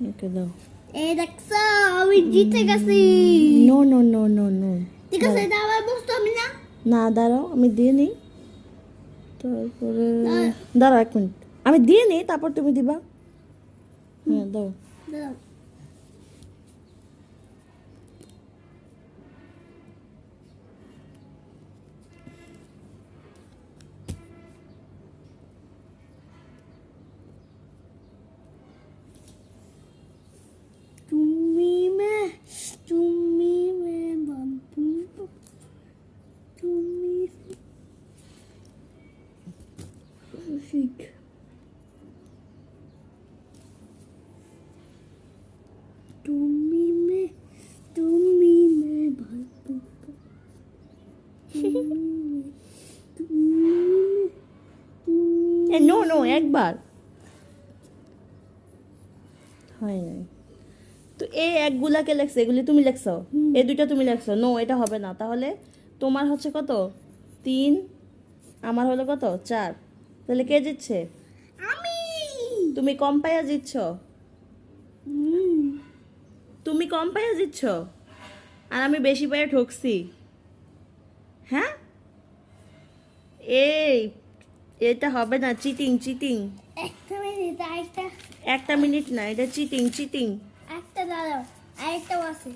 ওকে দাও এই দেখছ আমি জিতে গেছি no no no no no ঠিক আছে এটা আবার হবে না না দাঁড়াও আমি দিয়ে নিই। তারপরে না। দাঁড়াও এক মিনিট। আমি দিয়ে নিই তারপর তুমি দিবা। হ্যাঁ দাও। দাও। শিখ তুমি মে তুমি মে এ নো নো একবার। হয় নাই। তো এই একগুলাকে লেখছো? এগুলি তুমি লেখছো? এই দুইটা তুমি লেখছো? নো এটা হবে না। তাহলে তোমার হচ্ছে কত? তিন। আমার হলো কত? চার। তাহলে কে জিতছে? আমি। তুমি কম পাইয়া জিতছ? তুমি কম পাইয়া জিতছ? আর আমি বেশি পাইয়া ঠকছি। হ্যাঁ? এই এটা হবে না চিটিং চিটিং একটা মিনিট আরেকটা। একটা মিনিট না এটা চিটিং চিটিং একটা দাঁড়াও আরেকটাও আছে।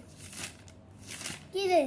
কি রে?